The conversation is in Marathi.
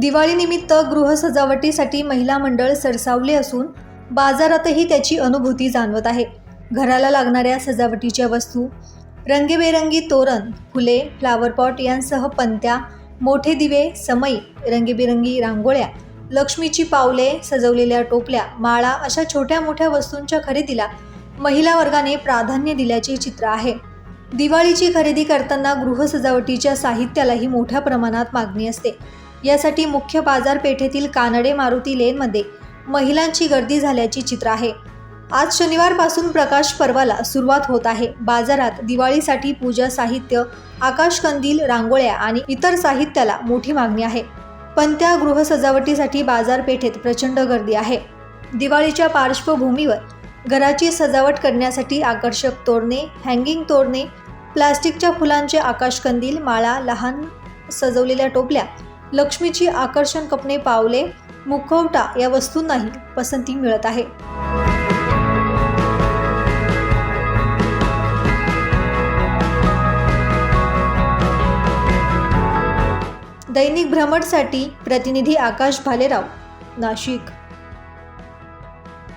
दिवाळीनिमित्त गृहसजावटीसाठी महिला मंडळ सरसावले असून बाजारातही त्याची अनुभूती जाणवत आहे. घराला लागणाऱ्या सजावटीच्या वस्तू रंगीबेरंगी तोरण फुले फ्लावर पॉट यांसह पंत्या मोठे दिवे समई रंगीबेरंगी रांगोळ्या लक्ष्मीची पावले सजवलेल्या टोपल्या माळा अशा छोट्या मोठ्या वस्तूंच्या खरेदीला महिला वर्गाने प्राधान्य दिल्याचे चित्र आहे. दिवाळीची खरेदी करताना गृहसजावटीच्या साहित्यालाही मोठ्या प्रमाणात मागणी असते. यासाठी मुख्य बाजारपेठेतील कानडे मारुती लेनमध्ये महिलांची गर्दी झाल्याची चित्र आहे. आज शनिवारपासून प्रकाश पर्वाला सुरुवात होत आहे. बाजारात दिवाळीसाठी पूजा साहित्य आकाशकंदील रांगोळ्या आणि इतर साहित्याला मोठी मागणी आहे. पण त्या गृहसजावटीसाठी बाजारपेठेत प्रचंड गर्दी आहे. दिवाळीच्या पार्श्वभूमीवर घराची सजावट करण्यासाठी आकर्षक तोरणे हँगिंग तोरणे प्लास्टिकच्या फुलांचे आकाशकंदील माळा लहान सजवलेल्या टोपल्या लक्ष्मीची आकर्षण कपणे पावले मुखवटा या वस्तूंनाही पसंती मिळत आहे. दैनिक भ्रमणसाठी प्रतिनिधी आकाश भालेराव नाशिक.